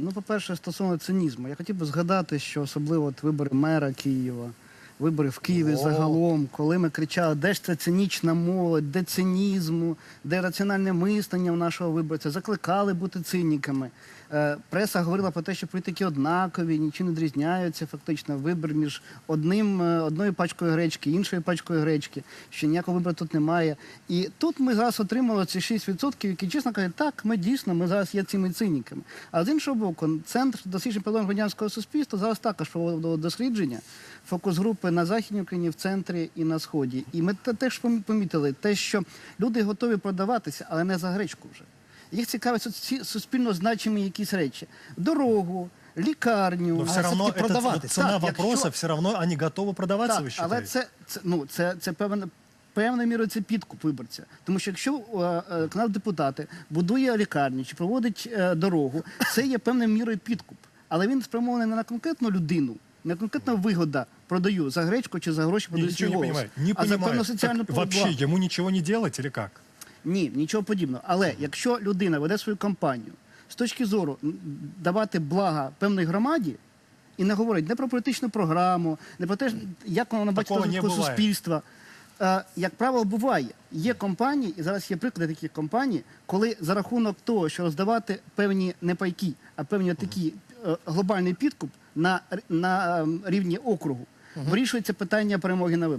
Ну, по-перше, стосовно цинізму, я хотів би згадати, що особливо от вибори мера Києва, вибори в Києві О. загалом, коли ми кричали, де ж це цинічна молодь, де цинізму, де раціональне мислення у нашого виборця, закликали бути циніками. Е, преса говорила про те, що політики однакові, нічим не відрізняються. Фактично, вибір між одним, е, одною пачкою гречки, іншою пачкою гречки, що ніякого вибору тут немає. І тут ми зараз отримали ці 6%, які чесно кажуть, так, ми дійсно ми зараз є цими циніками. А з іншого боку, центр досліджень проблем громадянського суспільства зараз також проводив дослідження фокус групи на західній Україні, в центрі і на сході. І ми те- теж пом- помітили те, що люди готові продаватися, але не за гречку вже. Їх цікавить соці- суспільно значимі якісь речі: дорогу, лікарню. Но а все равно все-таки это продавати. цена Так, вопроса, якщо- все равно они готовы продаваться, так, вы але считаете? це, це ну це, це певна певною мірою це підкуп виборця. Тому що якщо е, е, канал депутати будує лікарню чи проводить е, дорогу, це є певною мірою підкуп. Але він спрямований не на конкретну людину, не конкретна вигода продаю за гречку чи за гроші продаю свій не голос, понимаю. Не а за певну соціальну ему ничего не делать или как? Ні, нічого подібного. Але якщо людина веде свою кампанію з точки зору давати блага певній громаді. І не говорить не про політичну програму, не про те, як вона бачить розвитку суспільства. Е, як правило, буває. Є компанії, і зараз є приклади таких компаній, коли за рахунок того, що роздавати певні не пайки, а певні такі глобальний підкуп на, на ем, рівні округу, вирішується питання перемоги на виборах.